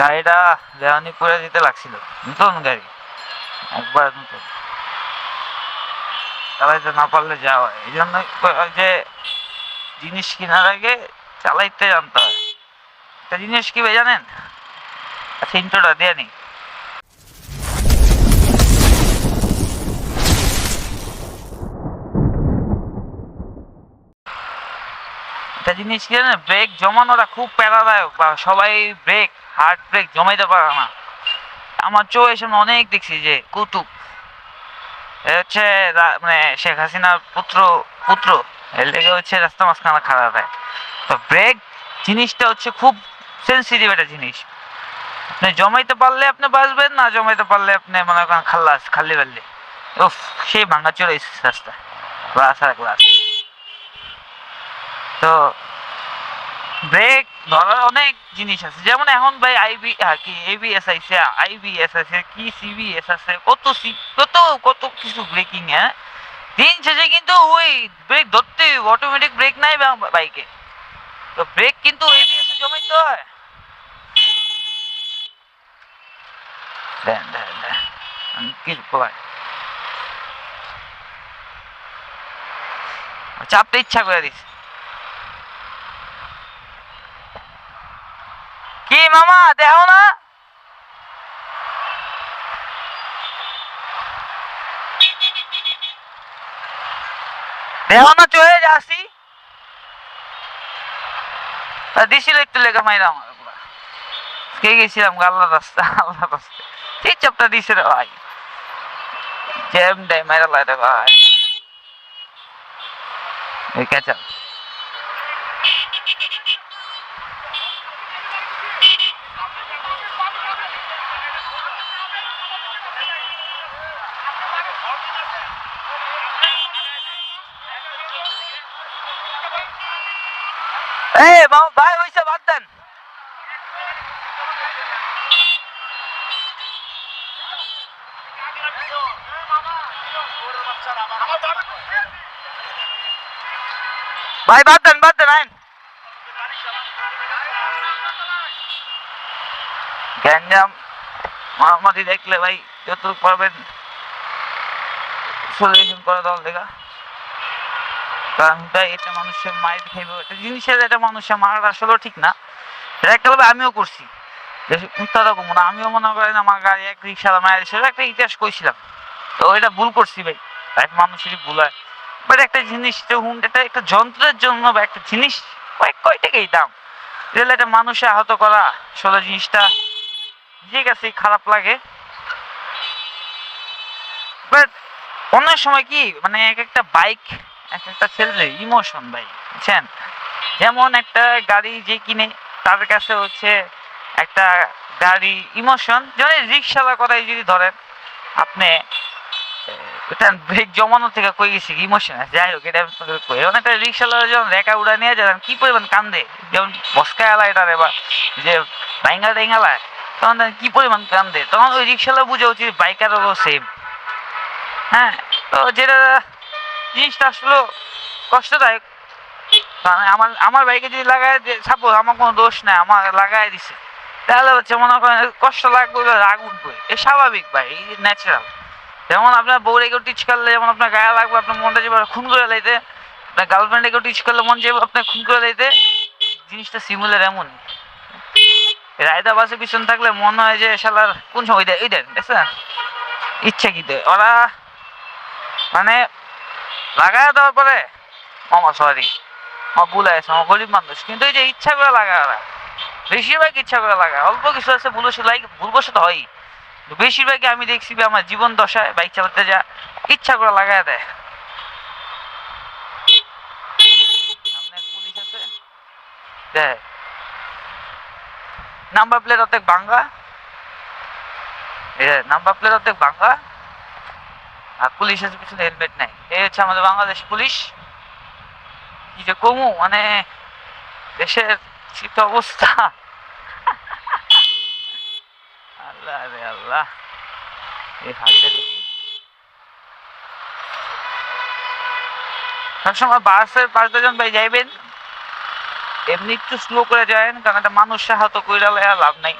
গাড়িটা দেওয়ানি করে দিতে লাগছিল। নতুন গাড়ি। একবার নতুন। চালাইতে না পারলে যাওয়া এই জন্য যে জিনিস কেনার আগে চালাইতে জানতে হয়। একটা জিনিস কি ভাই জানেন? আচ্ছা ইন্ট্রোটা দিয়ে নি জিনিস কি জানেন? ব্রেক জমানোটা খুব প্যারাদায়ক বা সবাই ব্রেক হার্ড ব্রেক জমাইতে পারে না। আমার চোখের সামনে অনেক দেখছি যে কুতুব হচ্ছে মানে শেখ হাসিনার পুত্র পুত্র, এর লেগে হচ্ছে রাস্তা মাঝখানে খারাপ হয় তো ব্রেক জিনিসটা হচ্ছে খুব সেন্সিটিভ একটা জিনিস। আপনি জমাইতে পারলে আপনি বাঁচবেন, না জমাইতে পারলে আপনি মনে করেন খাল্লাস, খাল্লি পারলে উফ, সেই ভাঙা চলে এসেছে রাস্তা ক্লাস ক্লাস তো ব্রেক ধরার অনেক জিনিস আছে। যেমন এখন ভাই আইবি কি এবিএস আইছে আইবিএস আছে, কি সিবিএস আছে, কত সি কত কত কিছু ব্রেকিং হ্যাঁ? দিন শেষে কিন্তু ওই ব্রেক ধরতে অটোমেটিক ব্রেক নাই বাইকে। তো ব্রেক কিন্তু এবিএস জমাইতে হয়। দেন চাপতে ইচ্ছা করে দিস কি মামা দেখো না। দেখো না, চলে যাসি দিছিল একটু লেগে মাইরা কে গেছিলাম গো আল্লাহ রাস্তা আল্লাহ রাস্তা সেই চাপটা দিছে রে ভাই। জ্যাম দেয়, মাইরা লাগে ভাই। এই কেচা মামা ভাই হইছে, বাদ দেন। ভাই, বাদ দেন বাদ দেন, আইন। গ্যাঞ্জাম মারামারি দেখলে ভাই যতটুকু পারবেন সলিউশন করে দেওয়ার লেগা এটা মানুষের মায়ের এটা জিনিসের, এটা মানুষের মারাটা আসলেও ঠিক না। একটা আমিও করছি। কথা কমো না, আমিও মনে করেন আমার গাড়ি এক রিক্সা মায়ের সেটা একটা ইতিহাস কইছিলাম। তো এটা ভুল করছি ভাই। এক মানুষেরই ভুল হয়। বাট একটা জিনিস, এটা একটা যন্ত্রের জন্য বা একটা জিনিস কয়েক কয় টাকাই দাম? রেল একটা মানুষে আহত করা। আসলে জিনিসটা ঠিক আছে, খারাপ লাগে। বাট অন্য সময় কি মানে এক একটা বাইক এক একটা ছেলের ইমোশন ভাই, বুঝছেন? যেমন একটা গাড়ি যে কিনে তার কাছে হচ্ছে একটা গাড়ি ইমোশন যেমন রিক্সাওয়ালার কথাই যদি ধরেন, আপনি ব্রেক জমানো থেকে কই গেছি ইমোশন আছে যাই হোক, এটা তোকে কই। এখন একটা রিক্সাওয়ালা যখন রেখা উড়া নিয়ে যান কি পরিমাণ কান্দে? যেমন বসকা এলায় এটা বা, যে ভাইঙ্গা টেঙ্গালায় তখন কি পরিমাণ কান্দে? তখন ওই রিক্সাওয়ালা বুঝে উচিত বাইকারেরও সেম হ্যাঁ তো যেটা জিনিসটা আসলে কষ্টদায়ক। কারণ আমার আমার বাইকে যদি লাগায় সাপোজ আমার কোনো দোষ নাই, আমার লাগায় দিছে। তাহলে হচ্ছে মনে করেন কষ্ট লাগবে, রাগ উঠবে। এ স্বাভাবিক ভাই ন্যাচারাল যেমন আপনার বউ রেখেও টিচ করলে, যেমন আপনার গায়ে লাগবে, আপনার মনটা যাবে খুন করে লাইতে, আপনার গার্লফ্রেন্ড রেখেও টিচ করলে, মন যাবে আপনার খুন করে লাইতে, জিনিসটা সিমুলার এমন রায়দা বাসে পিছন থাকলে মনে হয় যে, শালার, কোন সময় দেয় এই দেন দেখছেন ইচ্ছা কি ওরা মানে লাগায় দেওয়ার পরে, মামা সরি আমার ভুল আছে আমার গরিব মানুষ। কিন্তু এই যে ইচ্ছা করে লাগায় ওরা, বেশিরভাগ ইচ্ছা করে লাগায়। অল্প কিছু আছে, ভুল লাইক ভুলবশত হয় বেশিরভাগই আমি দেখছি আমার জীবন দশায় বাইক চালাতে যা ইচ্ছা করে লাগায় দেয়। নাম্বার প্লেট অর্ধেক ভাঙ্গা। নাম্বার প্লেট অর্ধেক ভাঙ্গা। আর পুলিশের পিছনে হেলমেট নাই। এই হচ্ছে আমাদের বাংলাদেশ পুলিশ। কি যে কমু মানে দেশের শীত অবস্থা। আল্লাহ রে আল্লাহ। এই সবসময় বাসের পাশ যখন ভাই যাইবেন। এমনি একটু স্লো করে যাবেন কারণ একটা মানুষ আহত কইরা লাভ নাই।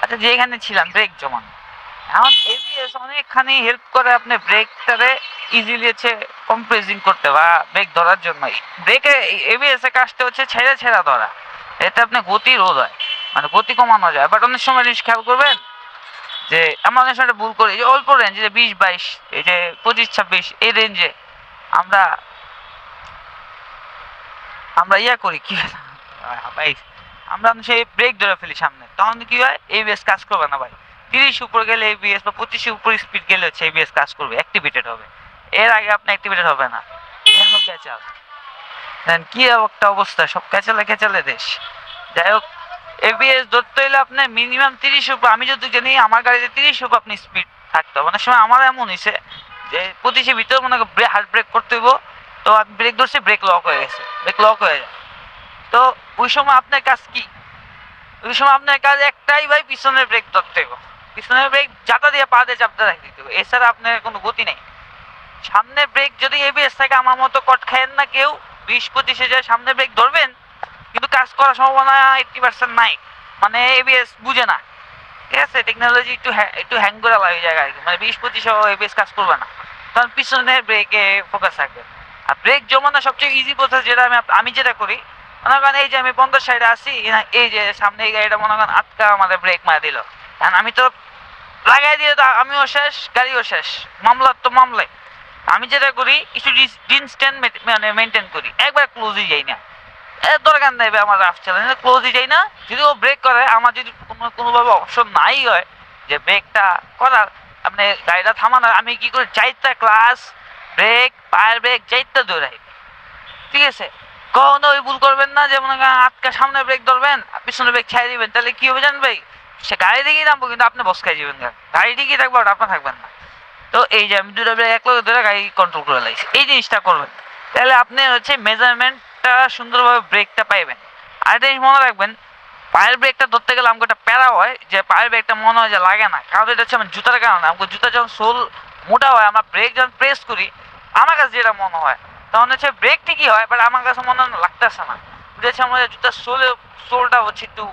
আচ্ছা যেখানে ছিলাম ব্রেক জমানো। এখন এবিএস অনেকখানি হেল্প করে আপনি ব্রেকটারে ইজিলি হচ্ছে কম্প্রেসিং করতে বা ব্রেক ধরার জন্য ব্রেকে এবিএস এর কাজটা হচ্ছে ছেড়ে ছেড়া ধরা। এতে আপনি গতি রোধ হয় মানে গতি কমানো যায়। বাট অনেক সময় জিনিস খেয়াল করবেন যে আমরা অনেক সময় ভুল করি, যে অল্প রেঞ্জ যে বিশ, বাইশ, এই যে পঁচিশ, ছাব্বিশ, এই রেঞ্জে আমরা আমরা ইয়া করি কি? ভাই, আমরা সেই ব্রেক ধরে ফেলি সামনে। তখন কি হয়? এবিএস কাজ করবে না ভাই। তিরিশ উপর গেলে এবিএস বা পঁচিশের উপর স্পিড গেলে হচ্ছে এবিএস কাজ করবে অ্যাক্টিভেটেড হবে। এর আগে আপনি অ্যাক্টিভেটেড হবে না। এমন ক্যাচাল দেন কি একটা অবস্থা, সব ক্যাচালে ক্যাচালে দেশ। যাই হোক এবিএস ধরতে হইলে আপনার মিনিমাম তিরিশ উপর, আমি যদি জানি আমার গাড়িতে তিরিশ উপর আপনি স্পিড থাকতে হবে। অনেক সময় আমার এমন হয়েছে যে পঁচিশের ভিতরে মনে করেন হার্ড ব্রেক করতে হইব, তো আমি ব্রেক ধরছি ব্রেক লক হয়ে গেছে ব্রেক লক হয়ে যায়। তো ওই সময় আপনার কাজ কি? ওই সময় আপনার কাজ একটাই ভাই, পিছনের ব্রেক ধরতে হবে পিছনের ব্রেক যাতা দিয়ে পা দিয়ে চাপতে দিতে হবে এছাড়া আপনার কোনো গতি নেই। সামনের ব্রেক যদি এবিএস থাকে, আমার মতো কট খায়েন না কেউ। বিশ পঁচিশে যায় সামনে ব্রেক ধরবেন, কিন্তু কাজ করার সম্ভাবনা এইটটি পার্সেন্ট নাই। মানে এবিএস বুঝে না। ঠিক আছে টেকনোলজি একটু একটু হ্যাং করে লাগে জায়গায় আর কি। মানে বিশ পঁচিশে এবিএস কাজ করবে না। কারণ পিছনের ব্রেকে ফোকাস থাকবে। আর ব্রেক জমানো সবচেয়ে ইজি প্রসেস যেটা আমি আমি যেটা করি, মনে করেন এই যে আমি পঞ্চাশ সাইডে আসি এই যে সামনে এই গাড়িটা মনে করেন আটকা আমাদের ব্রেক মারা দিল। আমি তো লাগাই দিয়ে তো আমিও শেষ, গাড়িও শেষ। মামলার তো মামলায় আমি যেটা করি একটু ডিস্টেন্স মানে মেনটেন করি। একবার ক্লোজই যাই না। এর দরকার নেই আমার রাফ চ্যালেঞ্জ ক্লোজই যাই না। যদি ও ব্রেক করে, আমার যদি কোনো কোনোভাবে অপশন নাই হয়, যে ব্রেকটা করার, আপনি গাড়িটা থামানোর, আমি কি করি, চারটা ক্লাস ব্রেক পায়ের ব্রেক চারটা দৌড়াই। ঠিক আছে? কখনো ওই ভুল করবেন না যে মনে আটকা সামনে ব্রেক ধরবেন পিছনে ব্রেক ছেড়ে দিবেন। তাহলে কি হবে ভাই? সে গাড়ি দিকেই নামবো কিন্তু আপনি বসকাই যাবেন গাড়ি দিকেই থাকব আর আপনি থাকবেন না। তো এই যে আমি দুটো এক লগে ধরে গাড়ি কন্ট্রোল করে লাগছি এই জিনিসটা করবেন। তাহলে আপনি হচ্ছে মেজারমেন্টটা সুন্দরভাবে ব্রেকটা পাইবেন। আর জিনিস মনে রাখবেন, পায়ের ব্রেকটা ধরতে গেলে আমাকে একটা প্যারা হয়, যে পায়ের ব্রেকটা মনে হয় যে লাগে না। কারণ এটা হচ্ছে আমার জুতার কারণে। আমাকে জুতা যখন সোল মোটা হয়, আমরা ব্রেক যখন প্রেস করি, আমার কাছে যেটা মনে হয়, তখন হচ্ছে ব্রেক ঠিকই হয়? বাট আমার কাছে মনে হয় লাগতেছে না। হচ্ছে আমার জুতার সোলে, সোলটা হচ্ছে একটু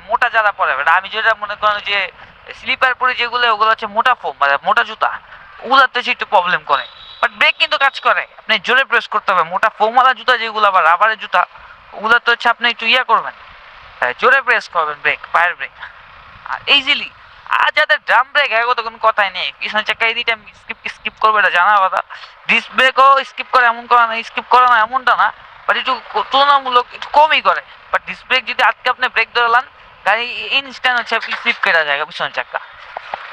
মোটা যারা পরে আমি যেটা মনে করেন যে স্লিপার পরে যেগুলো ওগুলো হচ্ছে মোটা ফোম মানে মোটা জুতা। ওগুলাতে একটু প্রবলেম করে। বাট ব্রেক কিন্তু কাজ করে। আপনি জোরে প্রেস করতে হবে। মোটা ফোমওয়ালা জুতা যেগুলো আবার রাবারের জুতা ওগুলোতে হচ্ছে আপনি একটু ইয়া করবেন। হ্যাঁ, জোরে প্রেস করবেন ব্রেক পায়ের ব্রেক আর ইজিলি আর যাদের ড্রাম ব্রেক এগো তো কোনো কথাই নেই। পিছনে চাকা এই দিটা স্কিপ স্কিপ করবে এটা জানা কথা। ডিস্ক ব্রেকও স্কিপ করে এমন করে না স্কিপ করে না এমনটা না। বাট একটু তুলনামূলক একটু কমই করে। বাট ডিস্ক ব্রেক যদি আজকে আপনি ব্রেক ধরলাম গাড়ি ইনস্ট্যান্ট হচ্ছে স্লিপ পিছনের চাকা।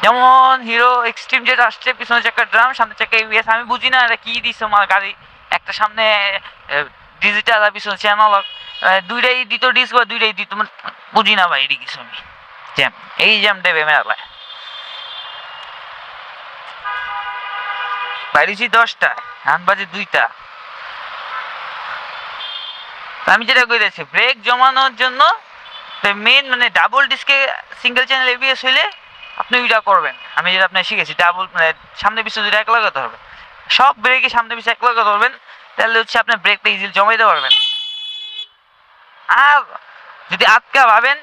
যেমন হিরো এক্সট্রিম যেটা আসছে, পিছনের চাকা ড্রাম চাকা ইউএস আমি বুঝি না এটা কি আমার গাড়ি। একটা সামনে ডিজিটাল আর পিছনে চ্যানেল দুইটাই দিত ডিস্ক বা দুইটাই দিত মানে বুঝি না ভাই কিছু আমি জ্যাম এই জ্যাম দেবে মেলায়। বাইরেছি দশটা হান বাজে দুইটা। আমি যেটা কইতেছি ব্রেক জমানোর জন্য মেন মানে ডাবল ডিস্কে সিঙ্গেল চ্যানেল এবিএস হইলে আপনি ওইটা করবেন। আমি যেটা আপনার শিখেছি ডাবল মানে সামনে পিছনে দুটো এক লাগাতে হবে। সব ব্রেকে সামনে পিছনে এক লাগাতে পারবেন, তাহলে হচ্ছে আপনার ব্রেকটা ইজিলি জমাইতে পারবেন। আর যদি আটকা ভাবেন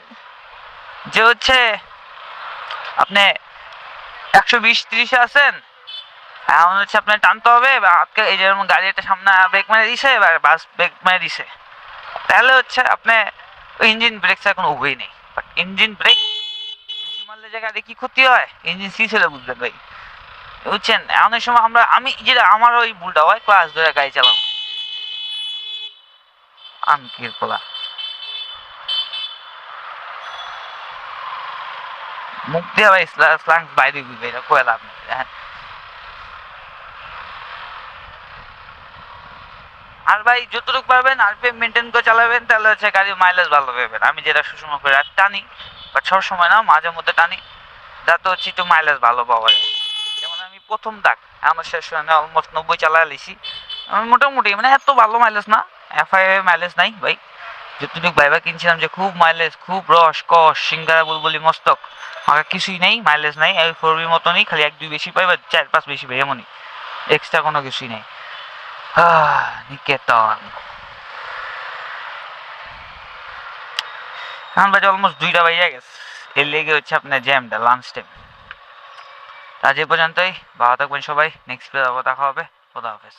যে হচ্ছে আপনি একশো বিশ তিরিশে আছেন, এখন হচ্ছে আপনার টানতে হবে বা আটকে, এই যেমন গাড়ি একটা সামনে ব্রেক মেরে দিছে এবার বাস ব্রেক মেরে দিছে। তাহলে হচ্ছে আপনি ইঞ্জিন ব্রেক ছাড়া কোনো উভয় নেই। বাট ইঞ্জিন ব্রেক বেশি মারলে যে গাড়ি কি ক্ষতি হয়। ইঞ্জিন সিজ হলে বুঝবেন ভাই। বুঝছেন? অনেক সময় আমরা আমি যেটা আমার ওই ভুলটা হয় ক্লাস ধরে গাড়ি চালানো। আনকির পোলা মুখ দিয়ে ভাই স্লাং বাইরে বুঝবে এটা কয়ে লাভ নেই। আর ভাই যতটুকু পারবেন আরপিএম মেনটেন করে চালাবেন, তাহলে হচ্ছে গাড়ির মাইলেজ ভালো পাবেন। আমি যেটা সুষম করে আর টানি বাট সব সময় না, মাঝে মধ্যে টানি, যাতে হচ্ছে একটু মাইলেজ ভালো পাওয়া যায়। যেমন আমি প্রথম দাগ, আমার শেষ অলমোস্ট নব্বই চালা লিছি। মোটামুটি মানে এত ভালো মাইলেজ না এফআই মাইলেজ নাই ভাই। যতটুকু ভাইবা কিনছিলাম যে খুব মাইলেজ খুব রস, কস, সিঙ্গারা, বুলবুলি, মস্তক, আমার কিছুই নেই মাইলেজ নাই এই ফোর মতনই, খালি এক দুই বেশি পাই বা চার পাঁচ বেশি পাই, এমনই। এক্সট্রা কোনো কিছুই নেই। নিকেতন এখন বাজে অলমোস্ট দুইটা বাজে গেছে এর লেগে হচ্ছে আপনার জ্যামটা লাঞ্চ টাইম আজ এ পর্যন্তই। ভালো থাকবেন সবাই। নেক্সট দেখা হবে। খোদা হাফেজ।